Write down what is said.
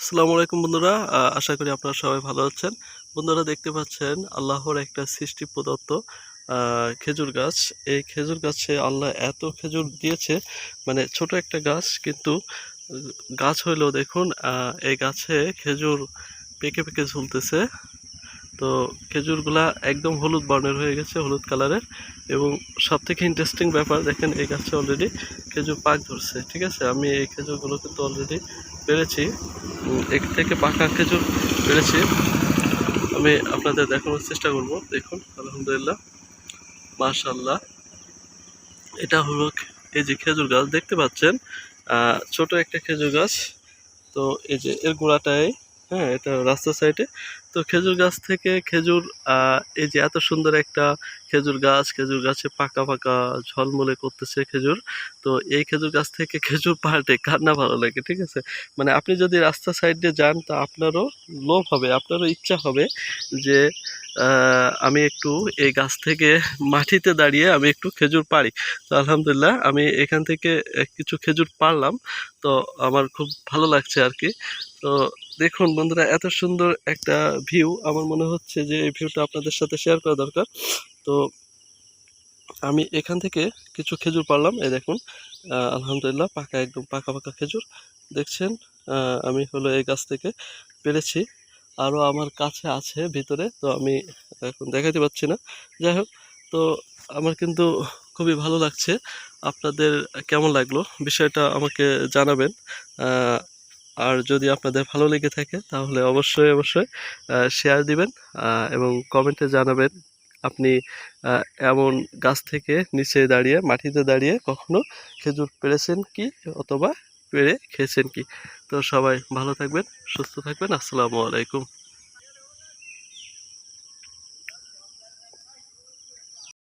আসসালামু আলাইকুম বন্ধুরা আশা করি আপনারা সবাই ভালো আছেন। বন্ধুরা দেখতে পাচ্ছেন আল্লাহর একটা সৃষ্টি প্রদত্ত খেজুর গাছ। এই খেজুর গাছে আল্লাহ এত খেজুর দিয়েছে মানে ছোট একটা গাছ, কিন্তু গাছ হইলেও দেখুন এই গাছে খেজুর পেকে পেকে ঝুলতেছে। তো খেজুরগুলা একদম হলুদ বর্ণের হয়ে গেছে, হলুদ কালারের। এবং সব থেকে ইন্টারেস্টিং ব্যাপার দেখেন, এই গাছে অলরেডি খেজুর পাক ধরছে, ঠিক আছে? আমি এই খেজুরগুলো কিন্তু অলরেডি পেরেছি। এক থেকে পাকা খেজুর পেরেছি। আমি আপনাদের দেখানোর চেষ্টা করব, দেখুন, আলহামদুলিল্লাহ। মাশাল্লাহ এটা হলো এই যে খেজুর গাছ, দেখতে পাচ্ছেন? ছোট একটা খেজুর গাছ। তো এই যে এর গোড়াটায় হ্যাঁ এটা রাস্তার সাইডে তো খেজুর গাছ থেকে খেজুর এই যে এত সুন্দর একটা খেজুর গাছ, খেজুর গাছে পাকা পাকা ঝলমলে করতেছে খেজুর। তো এই খেজুর গাছ থেকে খেজুর পাড়তে কার না ভালো লাগে, ঠিক আছে? মানে আপনি যদি রাস্তার সাইডে যান, তা আপনারও লোভ হবে, আপনারও ইচ্ছা হবে যে আমি একটু এই গাছ থেকে মাটিতে দাঁড়িয়ে আমি একটু খেজুর পারি তো আলহামদুলিল্লাহ, আমি এখান থেকে কিছু খেজুর পারলাম তো আমার খুব ভালো লাগছে আর কি। তো দেখুন বন্ধুরা, এত সুন্দর একটা ভিউ আমার মনে হচ্ছে যে এই ভিউটা আপনাদের সাথে শেয়ার করা দরকার। তো আমি এখান থেকে কিছু খেজুর পারলাম এই দেখুন। আলহামদুলিল্লাহ, পাকা, একদম পাকা পাকা খেজুর। দেখছেন? আমি হলো এই গাছ থেকে পেরেছি। আরও আমার কাছে আছে ভিতরে, তো আমি এখন দেখাতে পাচ্ছি না। যাই হোক, তো আমার কিন্তু খুবই ভালো লাগছে। আপনাদের কেমন লাগল? বিষয়টা আমাকে জানাবেন। আর যদি আপনাদের ভালো লেগে থাকে, তাহলে অবশ্যই অবশ্যই শেয়ার দিবেন এবং কমেন্টে জানাবেন, আপনি এমন গাছ থেকে নিচে দাঁড়িয়ে, মাটিতে দাঁড়িয়ে কখনো খেজুর পেরেছেন কি, অথবা পেরে খেয়েছেন কি? তো সবাই ভালো থাকবেন, সুস্থ থাকবেন, আসসালামু আলাইকুম।